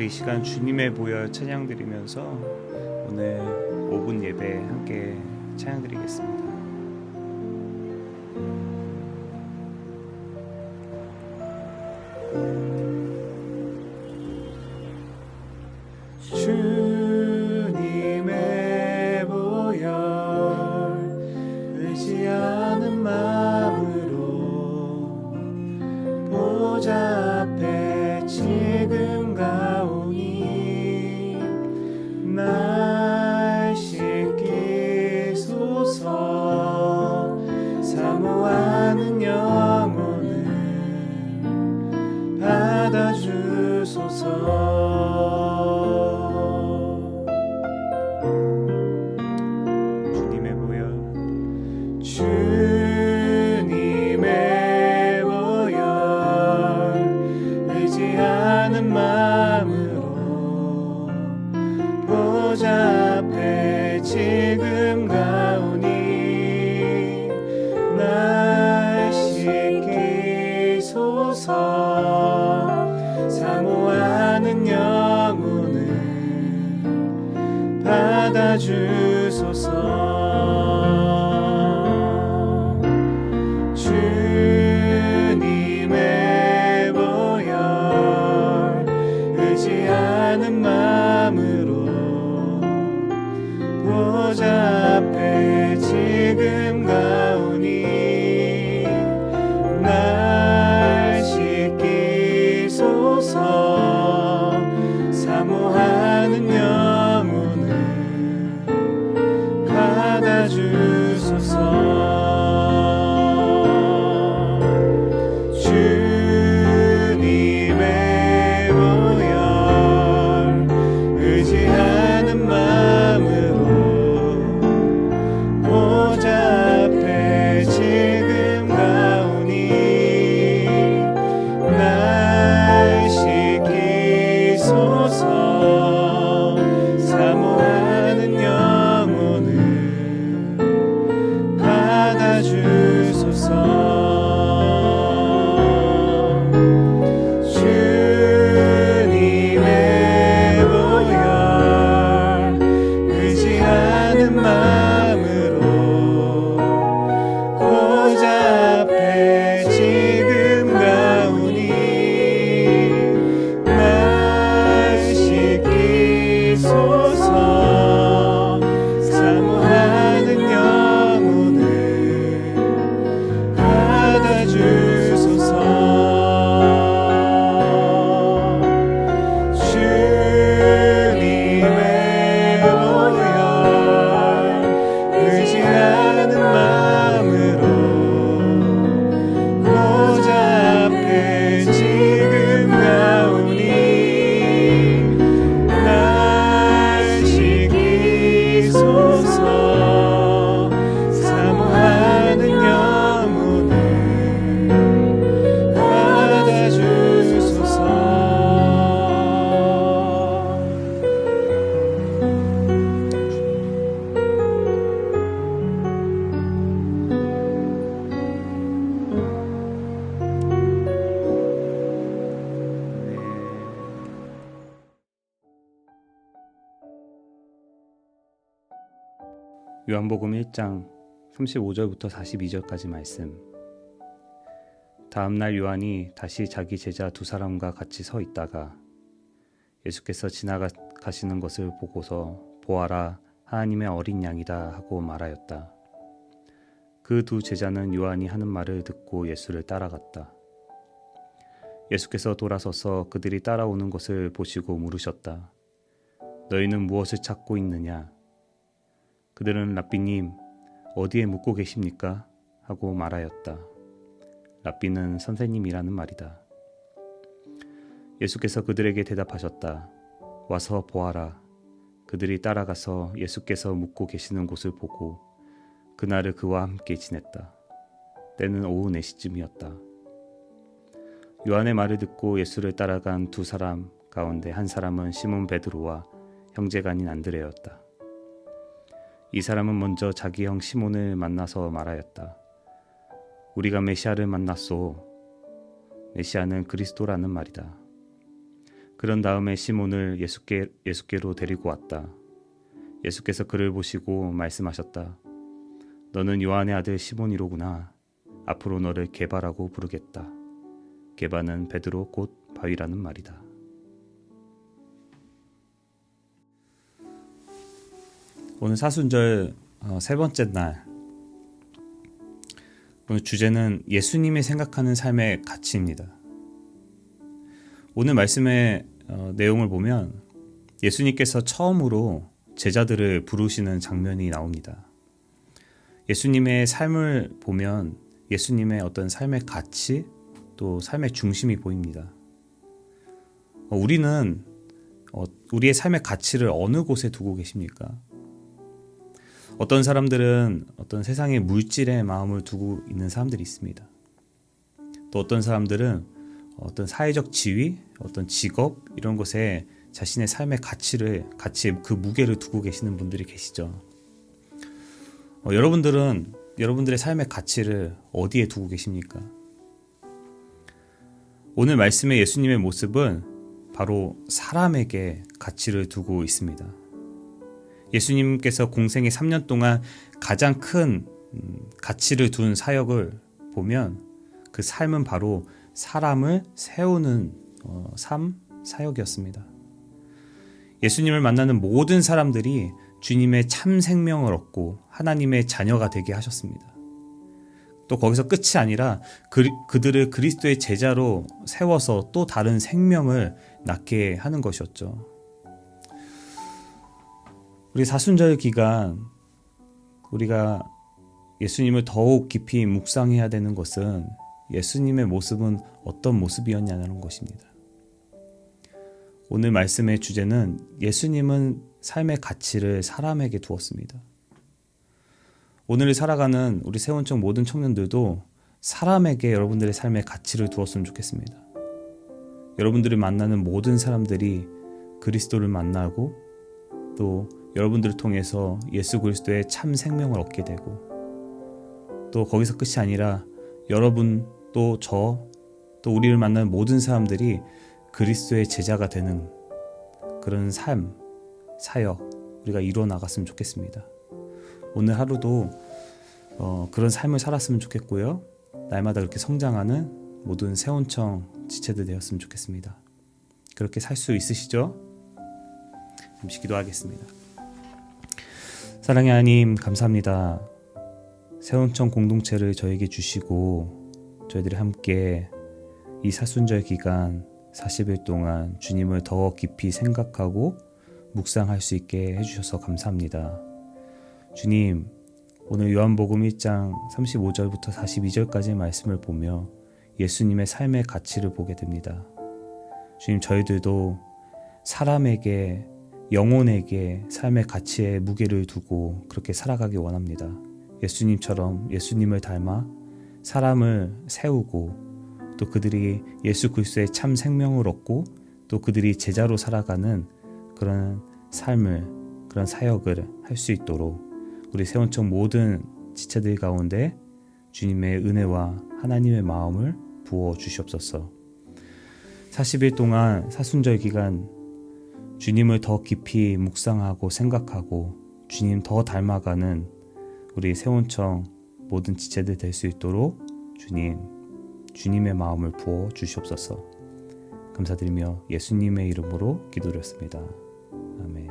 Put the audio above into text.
우리 이 시간 주님의 모여 찬양 드리면서 오늘 5분 예배 함께 찬양 드리겠습니다. 주소서. 주님의 보혈 의지하는 마음으로 보좌 앞에 요한복음 1장 35절부터 42절까지 말씀. 다음 날 요한이 다시 자기 제자 두 사람과 같이 서 있다가 예수께서 지나가시는 것을 보고서 보아라 하나님의 어린 양이다 하고 말하였다. 그 두 제자는 요한이 하는 말을 듣고 예수를 따라갔다. 예수께서 돌아서서 그들이 따라오는 것을 보시고 물으셨다. 너희는 무엇을 찾고 있느냐? 그들은 랍비님 어디에 묵고 계십니까? 하고 말하였다. 랍비는 선생님이라는 말이다. 예수께서 그들에게 대답하셨다. 와서 보아라. 그들이 따라가서 예수께서 묵고 계시는 곳을 보고 그날을 그와 함께 지냈다. 때는 오후 4시쯤이었다. 요한의 말을 듣고 예수를 따라간 두 사람 가운데 한 사람은 시몬 베드로와 아닌 안드레였다. 이 사람은 먼저 자기 형 시몬을 만나서 말하였다. 우리가 메시아를 만났소. 메시아는 그리스도라는 말이다. 그런 다음에 시몬을 예수께, 예수께로 데리고 왔다. 예수께서 그를 보시고 말씀하셨다. 너는 요한의 아들 시몬이로구나. 앞으로 너를 게바라고 부르겠다. 게바는 베드로 곧 바위라는 말이다. 오늘 사순절 어, 세 번째 날. 오늘 주제는 예수님이 생각하는 삶의 가치입니다. 오늘 말씀의 어, 내용을 보면 예수님께서 처음으로 제자들을 부르시는 장면이 나옵니다. 예수님의 삶을 보면 예수님의 어떤 삶의 가치 또 삶의 중심이 보입니다. 어, 우리는 어, 우리의 삶의 가치를 어느 곳에 두고 계십니까? 어떤 사람들은 어떤 세상의 물질에 마음을 두고 있는 사람들이 있습니다. 또 어떤 사람들은 어떤 사회적 지위, 어떤 직업 이런 것에 자신의 삶의 가치를 가치 그 무게를 두고 계시는 분들이 계시죠. 어, 여러분들은 여러분들의 삶의 가치를 어디에 두고 계십니까? 오늘 말씀의 예수님의 모습은 바로 사람에게 가치를 두고 있습니다. 예수님께서 공생의 3년 동안 가장 큰 음, 가치를 둔 사역을 보면 그 삶은 바로 사람을 세우는 어, 삶 사역이었습니다. 예수님을 만나는 모든 사람들이 주님의 참 생명을 얻고 하나님의 자녀가 되게 하셨습니다. 또 거기서 끝이 아니라 그, 그들을 그리스도의 제자로 세워서 또 다른 생명을 낳게 하는 것이었죠. 우리 사순절 기간 우리가 예수님을 더욱 깊이 묵상해야 되는 것은 예수님의 모습은 어떤 모습이었냐는 것입니다. 오늘 말씀의 주제는 예수님은 삶의 가치를 사람에게 두었습니다. 오늘을 살아가는 우리 세원청 모든 청년들도 사람에게 여러분들의 삶의 가치를 두었으면 좋겠습니다. 여러분들을 만나는 모든 사람들이 그리스도를 만나고 또 여러분들을 통해서 예수 그리스도의 참 생명을 얻게 되고 또 거기서 끝이 아니라 여러분 또 저 또 우리를 만나는 모든 사람들이 그리스도의 제자가 되는 그런 삶, 사역 우리가 이루어 나갔으면 좋겠습니다. 오늘 하루도 어, 그런 삶을 살았으면 좋겠고요. 날마다 그렇게 성장하는 모든 세원청 지체들 되었으면 좋겠습니다. 그렇게 살 수 있으시죠? 잠시 기도하겠습니다. 사랑의 하나님 감사합니다. 세원청 공동체를 저에게 주시고 저희들이 함께 이 사순절 기간 40일 동안 주님을 더 깊이 생각하고 묵상할 수 있게 해주셔서 감사합니다. 주님, 오늘 요한복음 1장 35절부터 42절까지의 말씀을 보며 예수님의 삶의 가치를 보게 됩니다. 주님, 저희들도 사람에게 영혼에게 삶의 가치에 무게를 두고 그렇게 살아가기 원합니다. 예수님처럼 예수님을 닮아 사람을 세우고 또 그들이 예수 그리스도의 참 생명을 얻고 또 그들이 제자로 살아가는 그런 삶을 그런 사역을 할 수 있도록 우리 세원청 모든 지체들 가운데 주님의 은혜와 하나님의 마음을 부어 주시옵소서. 40일 동안 사순절 기간 주님을 더 깊이 묵상하고 생각하고 주님 더 닮아가는 우리 세원청 모든 지체들 될 수 있도록 주님, 주님의 마음을 부어 주시옵소서. 감사드리며 예수님의 이름으로 기도드렸습니다. 아멘.